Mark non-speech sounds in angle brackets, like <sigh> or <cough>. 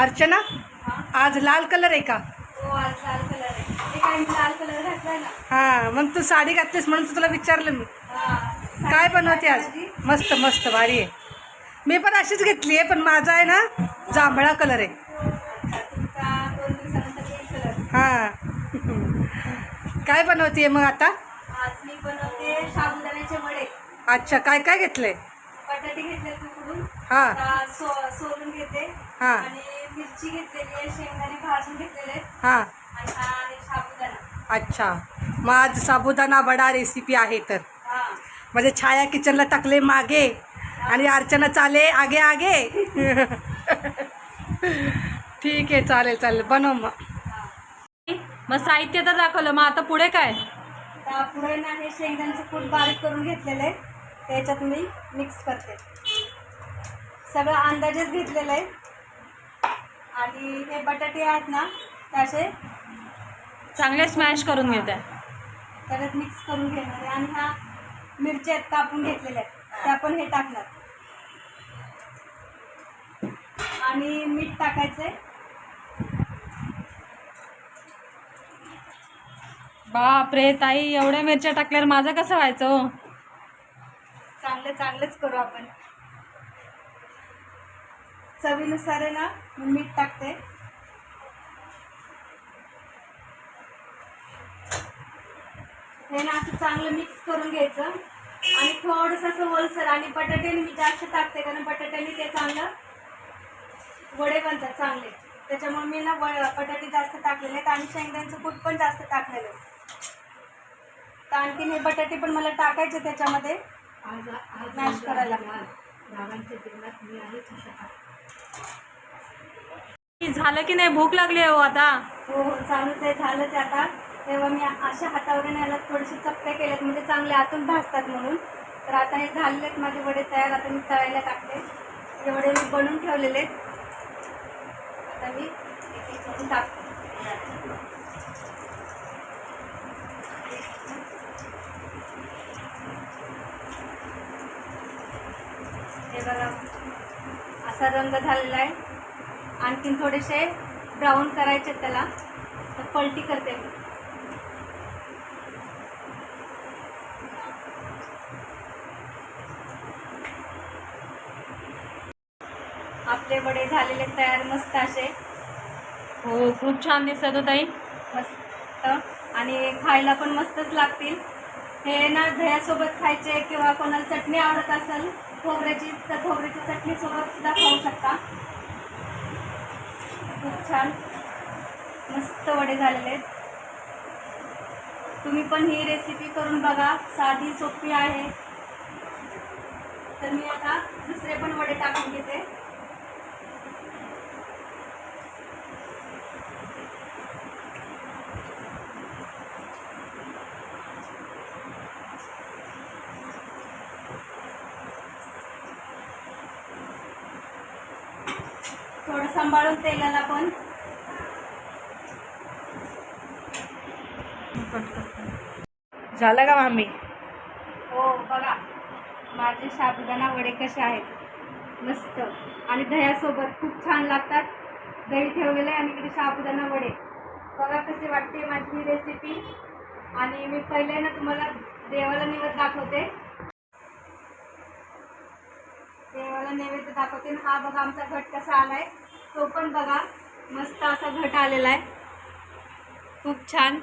अर्चना आज लाल कलर आहे का? हो आज लाल कलर आहे. हे हां मग तू साडी घातलीस म्हणून तुला विचारलं मी. हा. काय बनवते आज? मस्त मस्त भारी आहे. मी पण अशीच घेतली आहे पण माझा आहे ना जांभळा कलर आहे. हां. काय बनवते मग आता? अच्छा काय काय घेतलंय? बटाटे घेतले तुकडून हां. सो सोलून घेते. हा. आणि मिरची घेतलेली आहे शेंगदाणे भाजून घेतलेले आहेत. हां. आणि हा आहे साबुदाणा. अच्छा. मग आज साबुदाणा वडा रेसिपी आहे तर. हा. म्हणजे छाया किचनला टाकले मागे आणि अर्चना चाले आगे आगे. <laughs> ठीक आहे चालेल चालेल. बनव मग. मग साहित्य तर दाखवलं. मग आता पुढे काय? आता पुढे ना हे शेंगदाण्याचं कूट बारीक करून घेतलेलं आहे. त्याच्यात मी मिक्स करते. सगळं अंदाजेच घेतलेलं आहे. आणि हे बटाटे आहेत ना ते असे. चांगले स्मॅश करून घेत आहे त्याच्यात मिक्स करून घेणार आहे. आणि ह्या मिरच्या आहेत कापून घेतलेल्या आहेत. त्या पण हे टाकणार. आणि मीठ टाकायचं आहे बापरे ताई एवढ्या मिरच्या टाकल्यावर माझं कसं व्हायचं हो? चांगलं चांगलंच करू आपण. चवीनुसार आहे ना मी मीठ टाकते. हे ना असं चांगलं मिक्स करून घ्यायचं. आणि थोडंसं असं ओलसर आणि बटाट्याने मी जास्त टाकते कारण बटाट्याने ते चांगलं वडे बनतात चांगले. त्याच्यामुळे मी ना व बटाटे जास्त टाकलेले आहेत आणि शेंगदाण्याचं कूट पण जास्त टाकलेलं आहे. तर आणखीन हे बटाटे पण मला टाकायचे त्याच्यामध्ये. मॅश करायला. झालं की नाही? भूक लागली आहे हो आता. हो हो चालूच आहे झालंच आता. तेव्हा मी अशा हातावर याला थोडीशी चपटे केल्यात म्हणजे चांगले आतून भासतात म्हणून. तर आता हे झालेले आहेत माझे वडे तयार आता मी तळायला टाकते. एवढे मी बनवून ठेवलेले आहेत. आता मी टाकते. बघा असा रंग झालेला आहे. आणखीन थोडेसे ब्राऊन करायचे त्याला. तर पलटी करते. आपले वडे झालेले तयार मस्त असे. हो खूप छान दिसत हो ताई. मस्त. आणि खायला पण मस्तच लागतील. हे ना दह्यासोबत खायचे किंवा कोणाला चटणी आवडत असेल खोबऱ्याची तर खोबऱ्याची चटणीसोबत सुद्धा खाऊ शकता. खूप छान. मस्त वडे झालेले आहेत तुम्ही पण ही रेसिपी करून बघा. साधी सोपी आहे. तर मी आता दुसरे पण वडे टाकून घेते. थोडं सांभाळून तेलाला पण. झालं का मामी? हो बघा. माझे साबुदाणा वडे कसे आहेत? मस्त. आणि दह्यासोबत खूप छान लागतात. दही ठेवलेलं आहे आणि इकडे साबुदाणा वडे. बघा कसे वाटते माझी रेसिपी आणि मी पहिले ना तुम्हाला देवाला नैवेद्य दाखवते. देवाला नैवेद्य दाखवते. हा बघा आमचा घट कसा आलाय. तो पण बघा मस्त असा घट आलेला आहे. खूप छान.